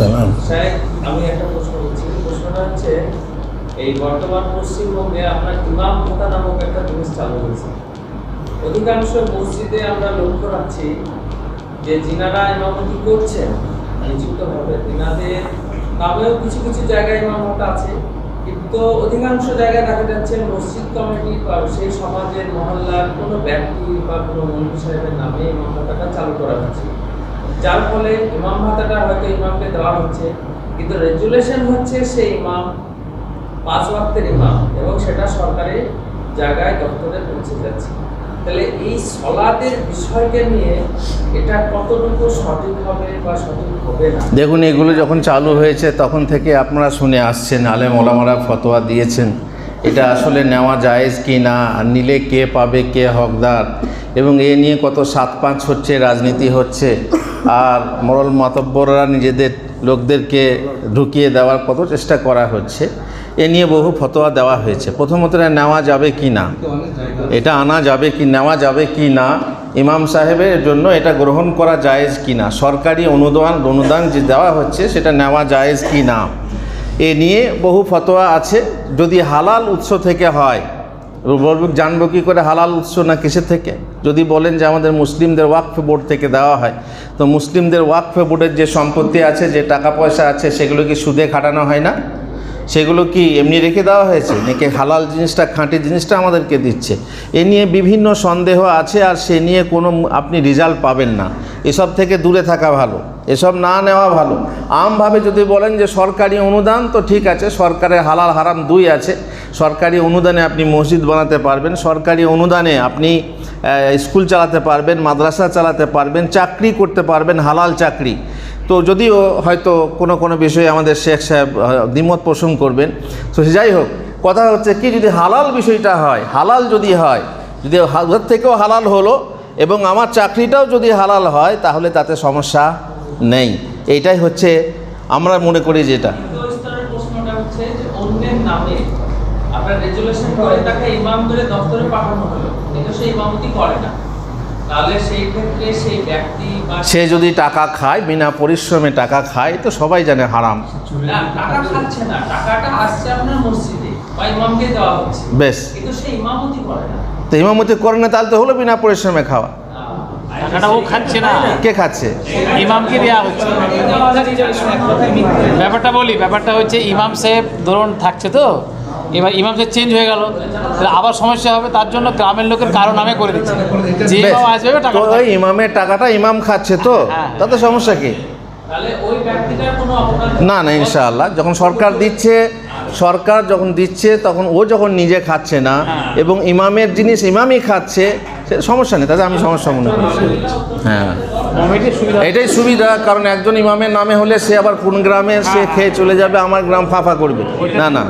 সালাম। আমি একটা প্রশ্ন করছি। প্রশ্নটা হচ্ছে, এই বর্তমান পশ্চিমবঙ্গে আপনার ইমাম ভাতা নামক একটা জিনিস চালু হয়েছে অধিকাংশ মসজিদে আমরা লক্ষ্য রাখছি যে যিনারা ইমামতি করছেন, নিযুক্তভাবে। তিনাদের নামেও কিছু কিছু জায়গায় ইমাম ভাতা আছে, কিন্তু অধিকাংশ জায়গায় দেখা যাচ্ছে মসজিদ কমিটি বা সেই সমাজের মহল্লার কোনো ব্যক্তি বা কোনো মন্ত্রী সাহেবের নামে ইমাম ভাতাটা চালু করা হচ্ছে। যার ফলে ইমাম ভাতাটা হয়তো ইমামকে দেওয়া হচ্ছে, কিন্তু রেজুলেশন হচ্ছে সেই ইমাম, পাঁচ ওয়াক্তের ইমাম, এবং সেটা সরকারি জায়গায় দপ্তরে পৌঁছে যাচ্ছে। তাহলে এই সলাদের বিষয়কে নিয়ে এটা কতটুকু সঠিক হবে বা সঠিক হবে না? দেখুন, এগুলো যখন চালু হয়েছে, তখন থেকে আপনারা শুনে আসছেন, আলেম ওলামারা ফতোয়া দিয়েছেন। এটা আসলে নেওয়া জায়েজ কি না নিলে কে পাবে কে হকদার? এবং এ নিয়ে কত সাত পাঁচ হচ্ছে, রাজনীতি হচ্ছে। আর মরল মাতব্বররা নিজেদের লোকদেরকে ঢুকিয়ে দেওয়ার কত চেষ্টা করা হচ্ছে, এ নিয়ে বহু ফতোয়া দেওয়া হয়েছে। প্রথমত নেওয়া যাবে কি না? এটা আনা যাবে কি, নেওয়া যাবে কি না? ইমাম সাহেবের জন্য এটা গ্রহণ করা জায়েজ কি না? সরকারি অনুদান অনুদান যে দেওয়া হচ্ছে, সেটা নেওয়া জায়েজ কি না? এ নিয়ে বহু ফতোয়া আছে। যদি হালাল উৎস থেকে হয় বলব জানব কী করে হালাল উৎস না কিসের থেকে? যদি বলেন যে আমাদের মুসলিমদের ওয়াকফ বোর্ড থেকে দেওয়া হয়, তো মুসলিমদের ওয়াকফ বোর্ডের যে সম্পত্তি আছে, যে টাকা পয়সা আছে, সেগুলো কি সুদে খাটানো হয় না? সেগুলো কি এমনি রেখে দেওয়া হয়েছে? নাকি হালাল জিনিসটা, খাঁটি জিনিসটা আমাদেরকে দিচ্ছে? এ নিয়ে বিভিন্ন সন্দেহ আছে, আর সে নিয়ে কোনো আপনি রেজাল্ট পাবেন না। এসব থেকে দূরে থাকা ভালো, এসব না নেওয়া ভালো। আমভাবে যদি বলেন যে সরকারি অনুদান, তো ঠিক আছে সরকারের হালাল হারাম দুই আছে। সরকারি অনুদানে আপনি মসজিদ বানাতে পারবেন, সরকারি অনুদানে আপনি স্কুল চালাতে পারবেন, মাদ্রাসা চালাতে পারবেন, চাকরি করতে পারবেন, হালাল চাকরি। তো যদিও হয়তো কোনো কোনো বিষয়ে আমাদের শেখ সাহেব দ্বিমত পোষণ করবেন, তো যাই হোক, কথা হচ্ছে কি, যদি হালাল বিষয়টা হয়, হালাল যদি হয়, যদি থেকেও হালাল হলো এবং আমার চাকরিটাও যদি হালাল হয় তাহলে তাতে সমস্যা নেই। এইটাই হচ্ছে আমরা মনে করি যেটা সে যদি টাকা খায় বিনা পরিশ্রমে টাকা খায় তো সবাই জানে হারাম। টাকা খাচ্ছে না। টাকাটা আসছে আপনার মসজিদে। বেশ। কিন্তু সে ইমামতি করে না। তো ইমামতি করে না তাহলে তো হলো বিনা পরিশ্রমে খাওয়া। টাকাটা ও খাচ্ছে না। কে খাচ্ছে? ইমামকে দেওয়া হচ্ছে। ব্যাপারটা বলি ব্যাপারটা হচ্ছে ইমাম সাহেব ধরুন থাকছে তো। এবার ইমাম সাহেব চেঞ্জ হয়ে গেল। তাহলে আবার সমস্যা হবে তার জন্য গ্রামের লোকের কারও নামে করে দিচ্ছে। যে ইমাম আসবে টাকা ওই ইমামের টাকাটা ইমাম খাচ্ছে তো হ্যাঁ। তাতে সমস্যা কি? তাহলে ওই ব্যক্তিটার কোনো অপরাধ না না ইনশাআল্লাহ। যখন সরকার দিচ্ছে সরকার যখন দিচ্ছে তখন ও যখন নিজে খাচ্ছে না এবং ইমামের জিনিস ইমামই খাচ্ছে সে সমস্যা নেই তাতে আমি সমস্যা মনে করছি হ্যাঁ। এটাই সুবিধা। কারণ একজন ইমামের নামে হলে সে আবার কোন গ্রামে সে খেয়ে চলে যাবে আমার গ্রাম ফাফা করবে। না না।